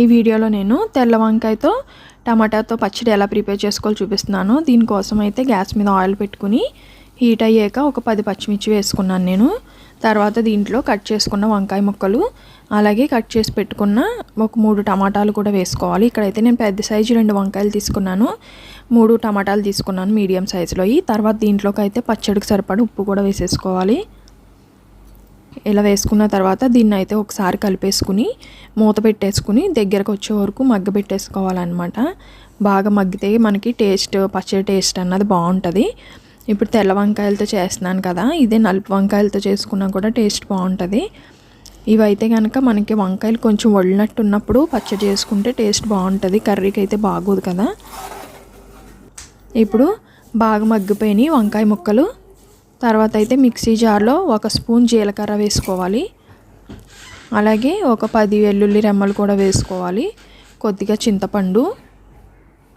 ఈ వీడియోలో నేను తెల్ల వంకాయతో టమాటాతో పచ్చడి ఎలా ప్రిపేర్ చేసుకోవాలో చూపిస్తున్నాను. దీనికోసం అయితే గ్యాస్ మీద ఆయిల్ పెట్టుకుని హీట్ అయ్యాక ఒక పది పచ్చిమిర్చి వేసుకున్నాను నేను. తర్వాత దీంట్లో కట్ చేసుకున్న వంకాయ ముక్కలు అలాగే కట్ చేసి పెట్టుకున్న ఒక మూడు టమాటాలు కూడా వేసుకోవాలి. ఇక్కడైతే నేను పెద్ద సైజు రెండు వంకాయలు తీసుకున్నాను. మూడు టమాటాలు తీసుకున్నాను మీడియం సైజులో. తర్వాత దీంట్లోకి అయితే పచ్చడికి సరిపడ ఉప్పు కూడా వేసేసుకోవాలి. ఇలా వేసుకున్న తర్వాత దీన్ని అయితే ఒకసారి కలిపేసుకుని మూత పెట్టేసుకుని దగ్గరకు వచ్చే వరకు మగ్గ పెట్టేసుకోవాలన్నమాట. బాగా మగ్గితే మనకి టేస్ట్ పచ్చడి టేస్ట్ అన్నది బాగుంటుంది. ఇప్పుడు తెల్ల వంకాయలతో చేస్తున్నాను కదా ఇదే నలుపు వంకాయలతో చేసుకున్నా కూడా టేస్ట్ బాగుంటుంది. ఇవైతే కనుక మనకి వంకాయలు కొంచెం వడినట్టు ఉన్నప్పుడు పచ్చడి చేసుకుంటే టేస్ట్ బాగుంటుంది కర్రీకి అయితే బాగోదు కదా. ఇప్పుడు బాగా మగ్గిపోయినాయి వంకాయ ముక్కలు తర్వాత అయితే మిక్సీ జార్లో ఒక స్పూన్ జీలకర్ర వేసుకోవాలి. అలాగే ఒక పది వెల్లుల్లి రెమ్మలు కూడా వేసుకోవాలి. కొద్దిగా చింతపండు.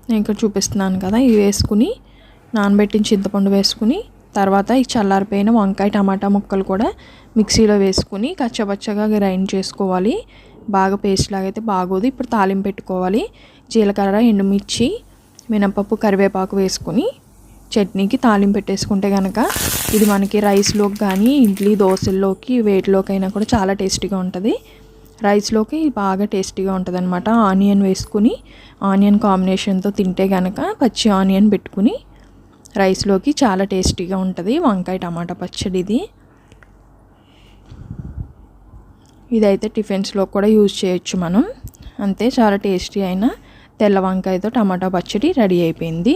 నేను ఇక్కడ చూపిస్తున్నాను కదా ఇవి వేసుకుని నానబెట్టిన చింతపండు వేసుకుని తర్వాత ఈ చల్లారిపోయిన వంకాయ టమాటా ముక్కలు కూడా మిక్సీలో వేసుకుని కచ్చపచ్చగా గ్రైండ్ చేసుకోవాలి. బాగా పేస్ట్ లాగా అయితే బాగోదు ఇప్పుడు తాలింపు పెట్టుకోవాలి. జీలకర్ర ఎండుమిర్చి మినపప్పు కరివేపాకు వేసుకుని చట్నీకి తాలింపు పెట్టేసుకుంటే కనుక ఇది మనకి రైస్లోకి కానీ ఇడ్లీ దోశల్లోకి వేటిలోకైనా కూడా చాలా టేస్టీగా ఉంటుంది. రైస్లోకి బాగా టేస్టీగా ఉంటుంది అనమాట ఆనియన్ వేసుకుని ఆనియన్ కాంబినేషన్తో తింటే కనుక పచ్చి ఆనియన్ పెట్టుకుని రైస్లోకి చాలా టేస్టీగా ఉంటుంది. వంకాయ టమాటా పచ్చడి ఇది. ఇదైతే టిఫిన్స్లో కూడా యూజ్ చేయొచ్చు మనం. అంతే చాలా టేస్టీ అయిన తెల్ల వంకాయతో టమాటా పచ్చడి రెడీ అయిపోయింది.